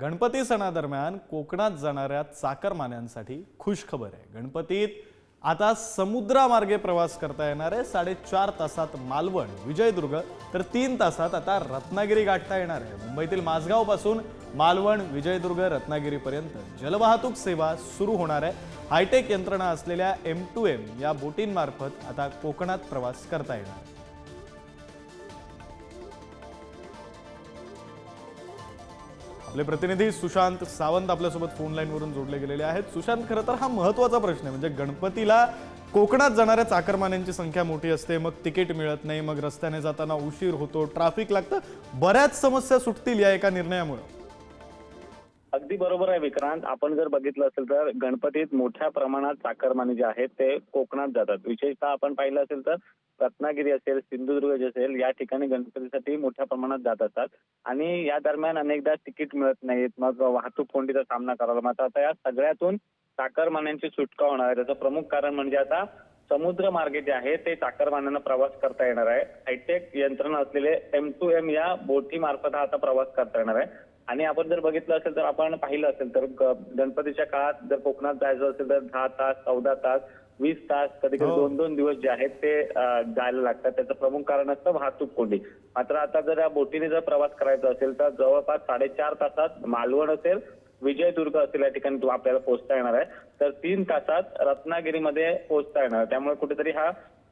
गणपती सणादरम्यान कोकणात जाणाऱ्या चाकरमान्यांसाठी खुश खबर आहे. गणपतीत आता समुद्रामार्गे प्रवास करता येणार आहे. साडेचार तासात मालवण विजयदुर्ग तर तीन तासात आता रत्नागिरी गाठता येणार आहे. मुंबईतील माझगावपासून मालवण विजयदुर्ग रत्नागिरीपर्यंत जलवाहतूक सेवा सुरू होणार आहे. हायटेक यंत्रणा असलेल्या एम टू एम या बोटींमार्फत आता कोकणात प्रवास करता येणार. आपले प्रतिनिधी सुशांत सावंत आपल्यासोबत फोन लाईनवरून जोडले गेलेले आहेत. सुशांत खरं तर हा महत्त्वाचा प्रश्न आहे. म्हणजे गणपतीला कोकणात जाणाऱ्या चाकरमान्यांची संख्या मोठी असते. मग तिकीट मिळत नाही. मग रस्त्याने जाताना उशीर होतो. ट्रॅफिक लागतं. बऱ्याच समस्या सुटतील या एका निर्णयामुळे. अगदी बरोबर आहे विक्रांत. आपण जर बघितलं असेल तर गणपतीत मोठ्या प्रमाणात चाकरमानी जे आहेत ते कोकणात जातात. विशेषतः आपण पाहिलं असेल तर रत्नागिरी असेल सिंधुदुर्ग जे असेल या ठिकाणी गणपतीसाठी मोठ्या प्रमाणात जात असतात. आणि या दरम्यान अनेकदा तिकीट मिळत नाहीत. मग वाहतूक कोंडीचा सामना करावा मात्र आता या सगळ्यातून चाकरमान्यांची सुटका होणार आहे. त्याचं प्रमुख कारण म्हणजे आता समुद्र मार्गे जे आहे ते चाकरमान्यांना प्रवास करता येणार आहे. हायटेक यंत्रणा असलेले एम टू एम या बोटी मार्फत हा आता प्रवास करता येणार आहे. आणि आपण जर बघितलं असेल तर आपण पाहिलं असेल तर ग- गणपतीच्या काळात जर कोकणात जायचं असेल तर दहा तास चौदा तास वीस तास कधी कधी हो. दोन दोन दिवस जे आहेत ते अं, जायला लागतात. त्याचं प्रमुख कारण असतं वाहतूक कोंडी. मात्र आता जर या बोटीने जर प्रवास करायचा असेल तर जवळपास साडेचार तासात मालवण असेल विजयदुर्ग असेल या ठिकाणी तो आपल्याला पोहोचता येणार आहे. तर तीन तासात रत्नागिरीमध्ये पोहोचता येणार आहे. त्यामुळे कुठेतरी हा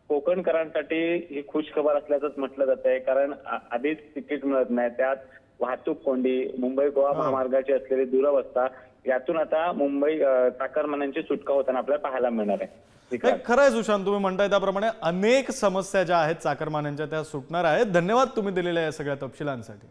कोकणकरांसाठी ही खुश खबर असल्याचंच म्हटलं जात आहे कारण आ- आधीच तिकीट मिळत नाही. त्यात वाहतूक कोंडी मुंबई गोवा. महामार्गाची असलेली दुरवस्था यातून आता मुंबई चाकरमान्यांची सुटका होताना आपल्याला पाहायला मिळणार आहे. खरं आहे सुशांत तुम्ही म्हणताय त्याप्रमाणे अनेक समस्या ज्या आहेत चाकरमान्यांच्या त्या सुटणार आहेत. धन्यवाद तुम्ही दिलेल्या या सगळ्या तपशिलांसाठी.